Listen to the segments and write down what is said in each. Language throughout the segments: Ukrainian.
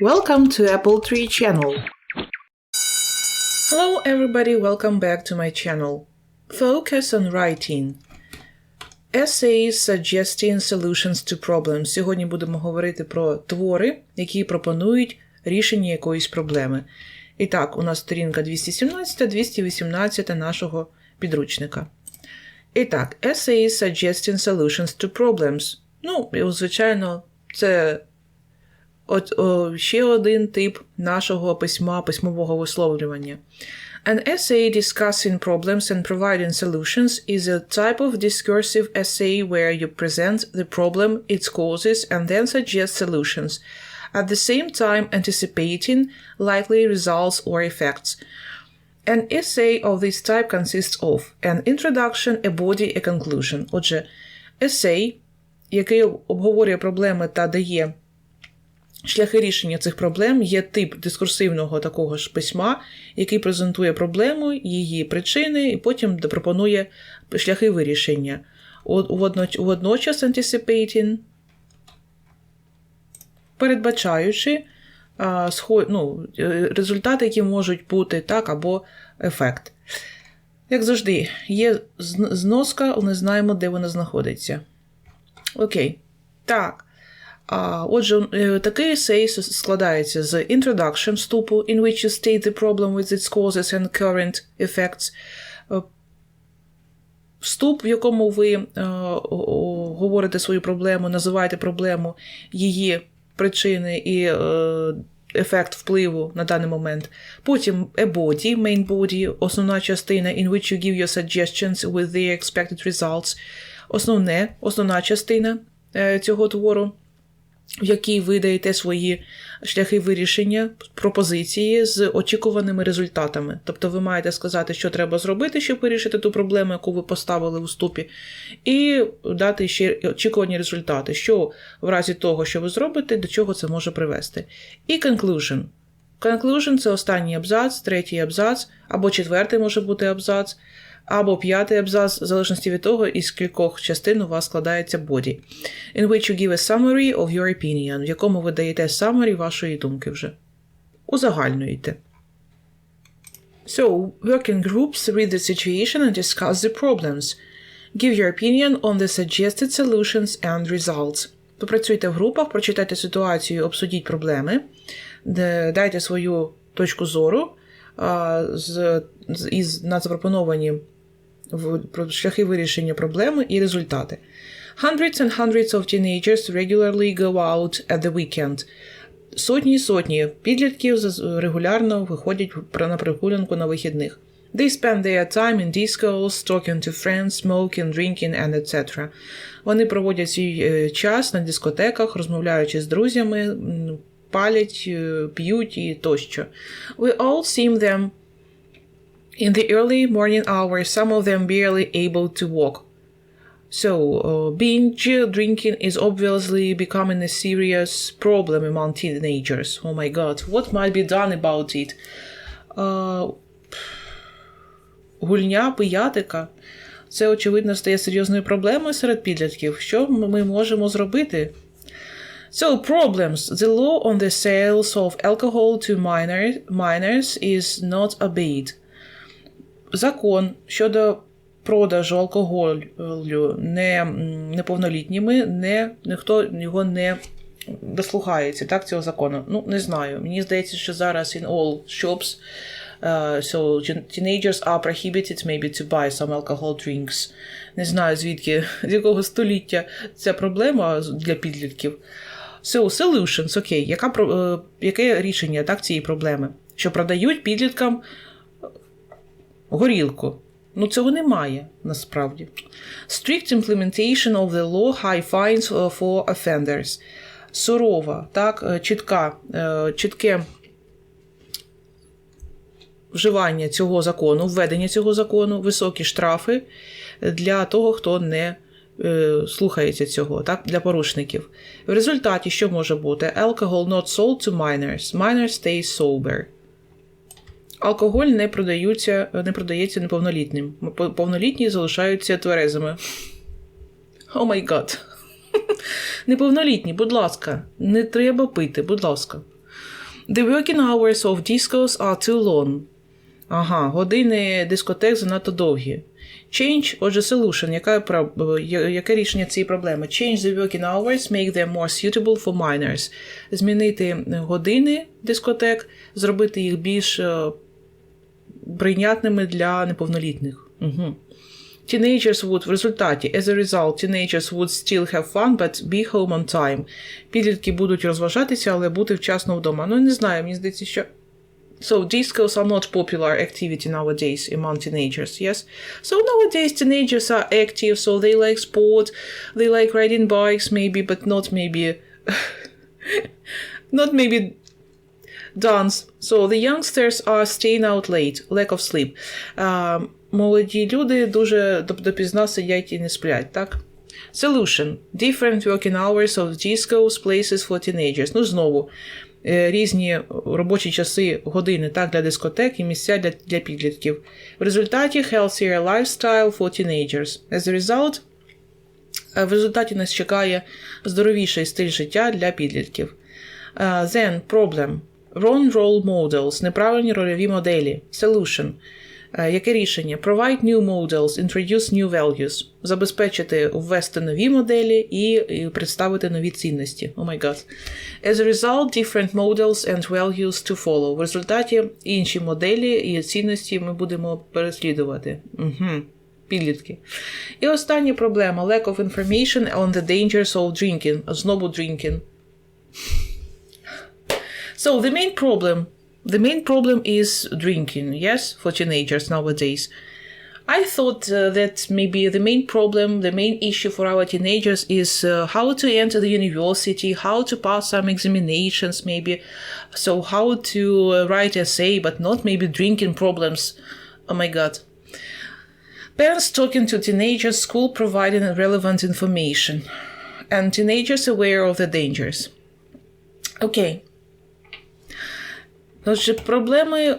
Welcome to Apple Tree channel. Hello everybody, welcome back to my channel. Focus on writing. Essays suggesting solutions to problems. Сьогодні будемо говорити про твори, які пропонують рішення якоїсь проблеми. І так, у нас сторінка 217-218 нашого підручника. І так, essays suggesting solutions to problems. Ну, звичайно, це от, о, ще один тип нашого письма, письмового висловлювання. An essay discussing problems and providing solutions is a type of discursive essay where you present the problem, its causes, and then suggest solutions, at the same time anticipating likely results or effects. An essay of this type consists of an introduction, a body, a conclusion. Отже, есей, який обговорює проблеми та дає шляхи рішення цих проблем, є тип дискурсивного такого ж письма, який презентує проблему, її причини, і потім пропонує шляхи вирішення. Водночас anticipating, передбачаючи ну, е, результати, які можуть бути так, або ефект. Як завжди, є зноска, але не знаємо, де вона знаходиться. Окей. Так. Отже, е, такий есей складається з introduction вступу, in which you state the problem with its causes and current effects. Е, Вступ, в якому ви е, говорите свою проблему, називаєте проблему, її причини і ефект впливу на даний момент. Потім a body, main body, основна частина, in which you give your suggestions with the expected results. Основне, основна частина цього твору, в якій ви даєте свої шляхи вирішення, пропозиції з очікуваними результатами. Тобто ви маєте сказати, що треба зробити, щоб вирішити ту проблему, яку ви поставили у ступі, і дати ще очікувані результати, що в разі того, що ви зробите, до чого це може привести. І conclusion. Conclusion – це останній абзац, третій абзац, або четвертий може бути абзац, або п'ятий абзац, в залежності від того, із кількох частин у вас складається body. In which you give a summary of your opinion, в якому ви даєте summary вашої думки вже. Узагальнюєте. So, working groups read the situation and discuss the problems. Give your opinion on the suggested solutions and results. Попрацюйте в групах, прочитайте ситуацію, обсудіть проблеми, дайте свою точку зору з, із на запропоновані шляхи вирішення проблеми і результати. Hundreds and hundreds of teenagers regularly go out at the weekend. Сотні і сотні підлітків регулярно виходять на прогулянку на вихідних. They spend their time in discos, talking to friends, smoking, drinking and etc. Вони проводять свій е, час на дискотеках, розмовляючи з друзями, палять, е, п'ють і тощо. We all see them in the early morning hours, some of them barely able to walk. So, uh, binge drinking is obviously becoming a serious problem among teenagers. Oh my god, what might be done about it? Uh, гульня, пиятика. Це, очевидно, стає серйозною проблемою серед підлітків. Що ми можемо зробити? So, problems. The law on the sales of alcohol to minor, minors is not obeyed. Закон щодо продажу алкоголю не, неповнолітніми, не, ніхто його не дослухається, так, цього закону. Ну, не знаю. Мені здається, що зараз in all shops uh, so teenagers are prohibited maybe to buy some alcohol drinks. Не знаю, звідки, з якого століття ця проблема для підлітків. So, solutions, окей, яка, е, яке рішення так, цієї проблеми? Що продають підліткам горілку. Ну, цього немає насправді. Strict implementation of the law, high fines uh, for offenders. Сурова, так, е, чітка, е, чітке вживання цього закону, введення цього закону, високі штрафи для того, хто не е, слухається цього, так, для порушників. В результаті що може бути? Alcohol not sold to minors. Minors stay sober. Алкоголь не продаються, не продається неповнолітнім. Пов- Повнолітні залишаються тверезими. О май гад. Неповнолітні, будь ласка, не треба пити, будь ласка. The working hours of discos are too long. Ага, години дискотек занадто довгі. Change, отже, solution. Яка, яке рішення цієї проблеми? Change the working hours, make them more suitable for minors. Змінити години дискотек, зробити їх більш е, прийнятними для неповнолітних. Угу. Teenagers would в результаті, as a result, teenagers would still have fun, but be home on time. Підлітки будуть розважатися, але бути вчасно вдома. Ну, не знаю, мені здається, що. So discos are not popular activity nowadays among teenagers, yes? So nowadays teenagers are active, so they like sport, they like riding bikes maybe, but not maybe not maybe dance. So the youngsters are staying out late, lack of sleep. А, молоді люди дуже доп- допізна сидять і не сплять, так? Solution. Different working hours of discos, places for teenagers. Ну, знову, е, різні робочі часи, години так, для дискотек і місця для, для підлітків. В результаті healthier lifestyle for teenagers. As a result, е, в результаті нас чекає здоровіший стиль життя для підлітків. Е, Then problem. Wrong role models. Неправильні рольові моделі. Solution. Е, Яке рішення? Provide new models, introduce new values. Забезпечити ввести нові моделі і, представити нові цінності. О май гад. As a result, different models and values to follow. В результаті інші моделі і цінності ми будемо переслідувати. Угу. Підлітки. І остання проблема: lack of information on the dangers of drinking. Знову drinking. So the main problem, the main problem is drinking, yes, for teenagers nowadays. I thought uh, that maybe the main problem, the main issue for our teenagers is uh, how to enter the university, how to pass some examinations, maybe. So how to uh, write essay, but not maybe drinking problems. Oh my god. Parents talking to teenagers, school providing relevant information, and teenagers aware of the dangers. Okay. Отже, проблеми е,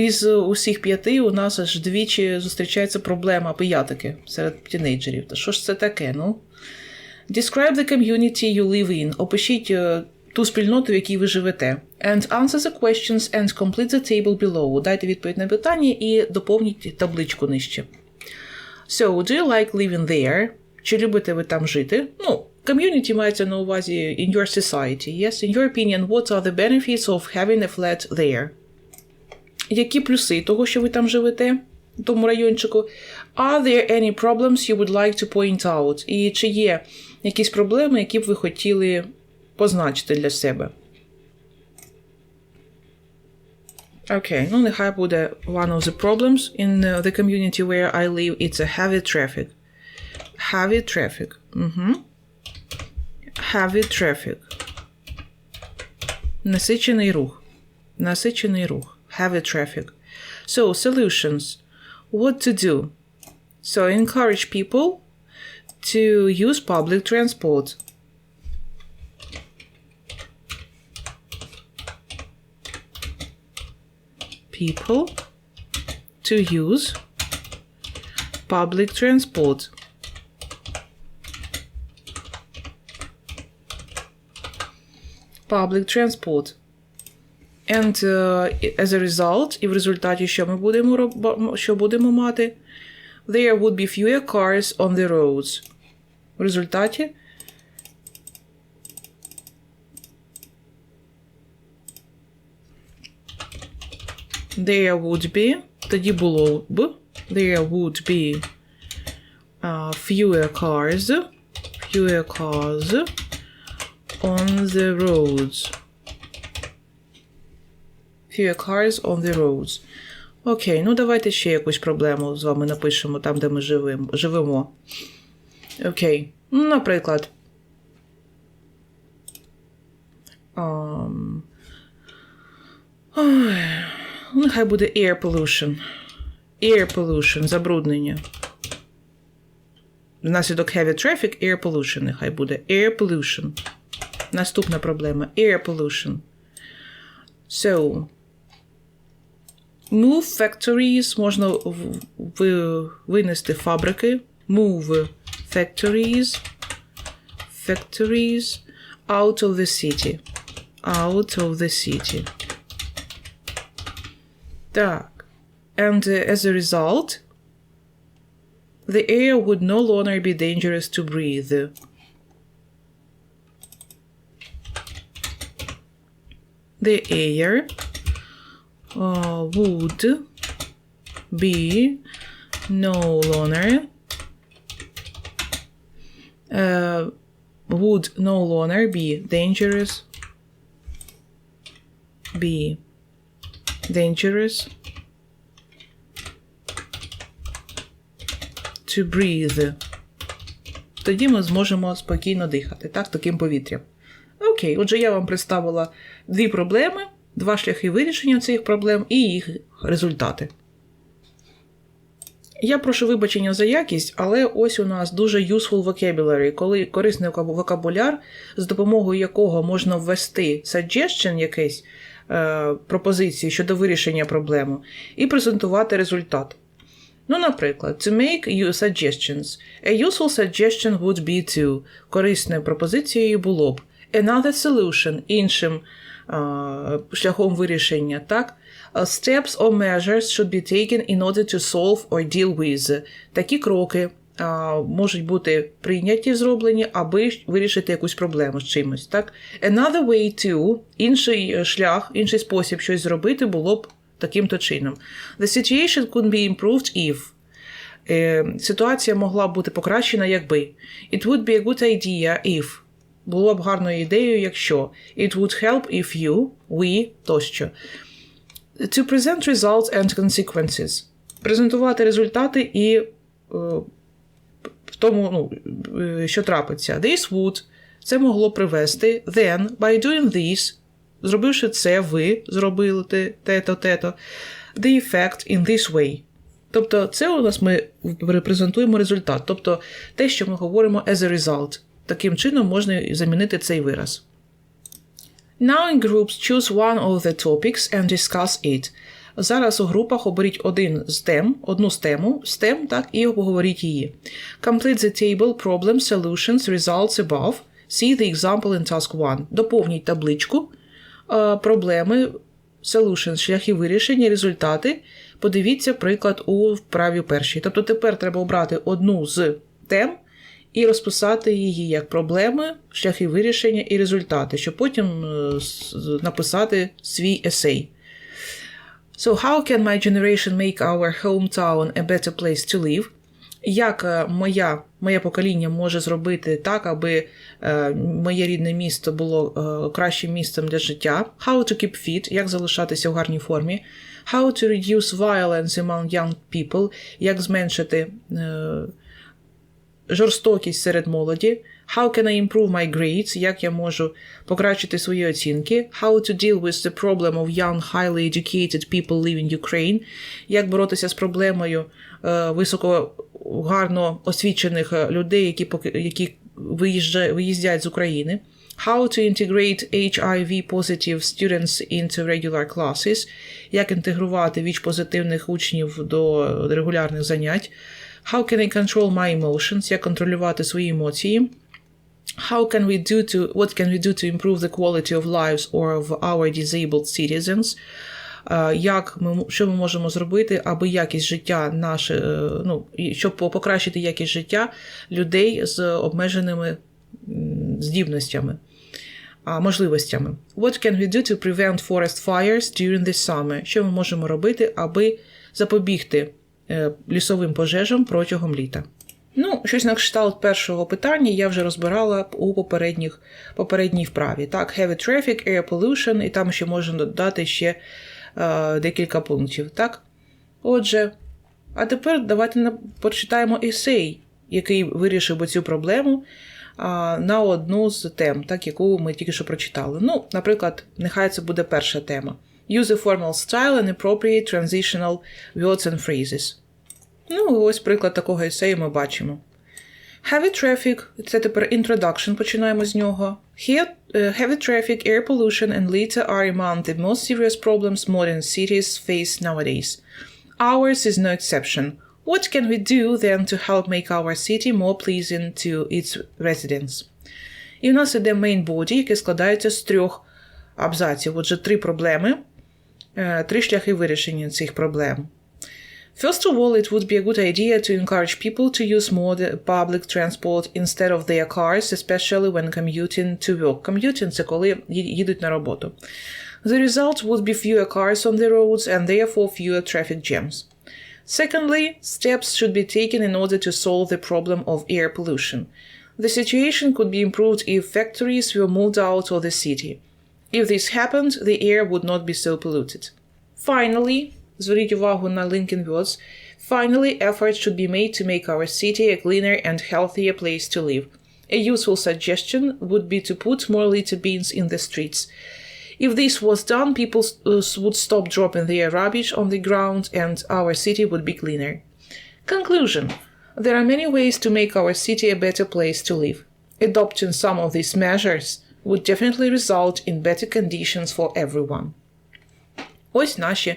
із усіх п'яти у нас аж двічі зустрічається проблема пиятики серед тінейджерів. Та що ж це таке? Ну? Describe the community you live in. Опишіть е, ту спільноту, в якій ви живете. And answer the questions and complete the table below. Дайте відповідь на питання і доповніть табличку нижче. So, do you like living there? Чи любите ви там жити? Ну, community мається на увазі in your society. Yes, in your opinion, what are the benefits of having a flat there? Які плюси того, що ви там живете? В тому райончику. Are there any problems you would like to point out? І чи є якісь проблеми, які б ви хотіли позначити для себе? Окей, ну нехай буде one of the problems in uh, the community where I live, it's a heavy traffic. Heavy traffic. Угу. Heavy traffic. Насичений рух. Насичений рух. Heavy traffic. So, solutions. What to do? So, encourage people to use public transport. People to use public transport. Public transport. And uh, as a result, і в результаті, що ми будемо роб- що будемо мати? There would be fewer cars on the roads. В результаті there would be, тоді було б, there would be uh, fewer cars, fewer cars on the roads. Fewer cars on the roads. Окей, ну давайте ще якусь проблему з вами напишемо там, де ми живемо. живемо. Окей. Ну, наприклад. Um, ой, нехай буде air pollution. Air pollution, забруднення. Внаслідок heavy traffic, air pollution нехай буде. Air pollution. Наступна проблема. Air pollution. So, move factories можна в- ви- винести фабрики. Move factories. Factories out of the city. out of the city. Так. And uh, as a result, the air would no longer be dangerous to breathe. The air uh, would be no longer uh, would no longer be dangerous be dangerous to breathe. Тоді ми зможемо спокійно дихати, так, таким повітрям. Окей, отже, я вам представила дві проблеми, два шляхи вирішення цих проблем і їх результати. Я прошу вибачення за якість, але ось у нас дуже useful vocabulary, коли корисний вокабуляр, з допомогою якого можна ввести suggestion якийсь е, пропозиції щодо вирішення проблеми, і презентувати результат. Ну, наприклад, to make you suggestions. A useful suggestion would be to. Корисною пропозицією було б. Another solution іншим шляхом вирішення, так? Steps or measures should be taken in order to solve or deal with. Такі кроки можуть бути прийняті, зроблені, аби вирішити якусь проблему з чимось. Так? Another way to, інший шлях, інший спосіб щось зробити було б таким-то чином. The situation could be improved if. Е, ситуація могла б бути покращена, якби. It would be a good idea if. Було б гарною ідеєю, якщо. It would help if you, we тощо. To present results and consequences. Презентувати результати і е, в тому, ну, е, що трапиться. This would. Це могло привести. Then, by doing this, зробивши це, ви зробили те-то, те-то. The effect in this way. Тобто, це у нас ми репрезентуємо результат. Тобто те, що ми говоримо as a result. Таким чином можна замінити цей вираз. Now in groups choose one of the topics and discuss it. Зараз у групах оберіть один з тем, одну з тему, з тем, так, і обговоріть її. Complete the table, problem, solutions, results above. See the example in task 1. Доповніть табличку, проблеми, solutions, шляхи вирішення, результати. Подивіться приклад у вправі першій. Тобто тепер треба обрати одну з тем і розписати її як проблеми, шляхи вирішення і результати, щоб потім написати свій есей. So, how can my generation make our hometown a better place to live? Як моя, моє покоління може зробити так, аби е, моє рідне місто було е, кращим місцем для життя? How to keep fit, як залишатися в гарній формі? How to reduce violence among young people, як зменшити е, жорстокість серед молоді. How can I improve my grades? Як я можу покращити свої оцінки? How to deal with the problem of young, highly educated people living in Ukraine? Як боротися з проблемою е, високо гарно освічених людей, які які виїздять з України? How to integrate HIV positive students into regular classes? Як інтегрувати ВІЧ-позитивних учнів до регулярних занять? How can I control my emotions? Як контролювати свої емоції? How can we do to what can we do to improve the quality of lives or of our disabled citizens? Як ми що ми можемо зробити, аби якість життя наше, ну щоб покращити якість життя людей з обмеженими здібностями, можливостями? What can we do to prevent forest fires during this summer? Що ми можемо робити, аби запобігти лісовим пожежам протягом літа? Ну, щось на кшталт першого питання я вже розбирала у попередніх, попередній вправі. Так, heavy traffic, air pollution, і там ще можна додати ще е, декілька пунктів. Так? Отже, а тепер давайте почитаємо есей, який вирішив би цю проблему а, на одну з тем, так, яку ми тільки що прочитали. Ну, наприклад, нехай це буде перша тема. Use a formal style and appropriate transitional words and phrases. Ну, ось приклад такого есею ми бачимо. Heavy traffic це тепер introduction, починаємо з нього. Here, uh, heavy traffic, air pollution and litter are among the most serious problems modern cities face nowadays. Ours is no exception. What can we do then to help make our city more pleasing to its residents? І в нас іде main body, який складається з трьох абзаців. Отже, три проблеми, е, три шляхи вирішення цих проблем. First of all, it would be a good idea to encourage people to use more the public transport instead of their cars, especially when commuting to work. Commuting – це коли ї- їдуть на роботу. The result would be fewer cars on the roads and therefore fewer traffic jams. Secondly, steps should be taken in order to solve the problem of air pollution. The situation could be improved if factories were moved out of the city. If this happened, the air would not be so polluted. Finally, зверніть увагу на Lincoln words. Finally, efforts should be made to make our city a cleaner and healthier place to live. A useful suggestion would be to put more litter bins in the streets. If this was done, people uh, would stop dropping their rubbish on the ground and our city would be cleaner. Conclusion There are many ways to make our city a better place to live. Adopting some of these measures would definitely result in better conditions for everyone. Ось наші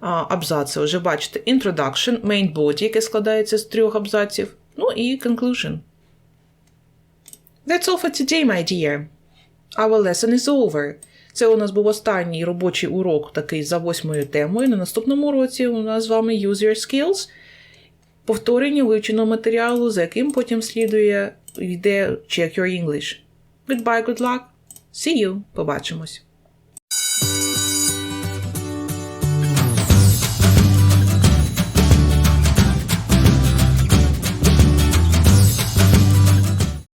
а, абзаци. Вже бачите: Introduction, Main Body, яке складається з трьох абзаців, ну і Conclusion. That's all for today, my dear. Our lesson is over. Це у нас був останній робочий урок такий за восьмою темою. На наступному уроці у нас з вами Use Your Skills, повторення вивченого матеріалу, за яким потім слідує йде Check Your English. Goodbye, good luck. See you. Побачимось.